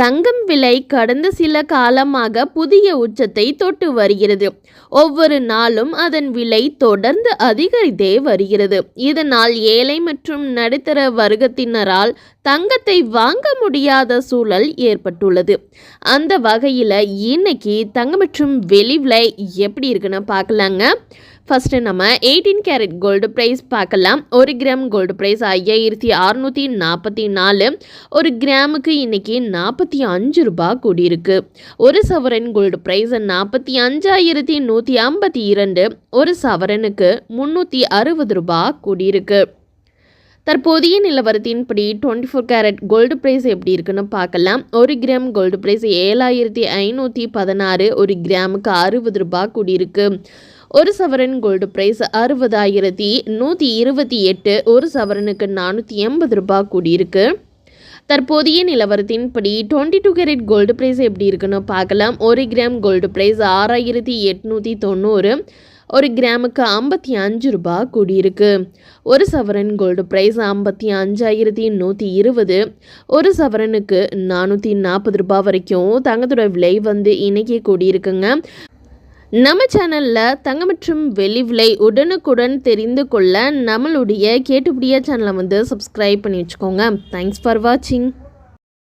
தங்கம் விலை கடந்த சில காலமாக புதிய உச்சத்தை தொட்டு வருகிறது. ஒவ்வொரு நாளும் அதன் விலை தொடர்ந்து அதிகரித்தே வருகிறது. இதனால் ஏழை மற்றும் நடுத்தர வர்க்கத்தினரால் தங்கத்தை வாங்க முடியாத சூழல் ஏற்பட்டுள்ளது. அந்த வகையில் இன்னைக்கு தங்கம் மற்றும் வெளி விலை எப்படி இருக்குன்னு பார்க்கலாங்க. ஃபஸ்ட்டு நம்ம எயிட்டீன் கேரட் கோல்டு ப்ரைஸ் பார்க்கலாம். ஒரு கிராம் கோல்டு ப்ரைஸ் ஐயாயிரத்தி அறநூற்றி நாற்பத்தி நாலு. ஒரு கிராமுக்கு இன்னைக்கு நாற்பத்தி அஞ்சு ரூபாய் கூடியிருக்கு. ஒரு சவரன் கோல்டு ப்ரைஸ் நாற்பத்தி அஞ்சாயிரத்தி நூற்றி ஐம்பத்தி இரண்டு. ஒரு சவரனுக்கு முந்நூற்றி அறுபது ரூபாய் கூடியிருக்கு. தற்போதைய நிலவரத்தின்படி twenty four carat gold price எப்படி இருக்குன்னு பார்க்கலாம். ஒரு கிராம் கோல்டு ப்ரைஸ் ஏழாயிரத்தி ஐநூற்றி பதினாறு. ஒரு கிராமுக்கு அறுபது ரூபாய் கூடியிருக்கு. ஒரு சவரன் கோல்டு ப்ரைஸ் அறுபதாயிரத்தி நூற்றி இருபத்தி எட்டு. ஒரு சவரனுக்கு நானூற்றி எண்பது ரூபாய் கூடியிருக்கு. தற்போதைய நிலவரத்தின்படி twenty two carat gold price எப்படி இருக்குன்னு பார்க்கலாம். ஒரு கிராம் கோல்டு ப்ரைஸ் ஆறாயிரத்தி எட்நூற்றி தொண்ணூறு ஒரு கிராமுக்கு ஐம்பத்தி அஞ்சு ரூபா கூடியிருக்கு. ஒரு சவரன் கோல்டு ப்ரைஸ் ஐம்பத்தி அஞ்சாயிரத்தி நூற்றி இருபது ஒரு சவரனுக்கு நானூற்றி நாற்பது ரூபாய் வரைக்கும் தங்கத்தோட விலை வந்து இன்றைக்கே கூடியிருக்குங்க. நம்ம சேனலில் தங்க மற்றும் வெளி விலை உடனுக்குடன் தெரிந்து கொள்ள நம்மளுடைய கேட்டுப்படியா சேனலை வந்து சப்ஸ்கிரைப் பண்ணி வச்சுக்கோங்க. தேங்க்ஸ் ஃபார் வாட்சிங்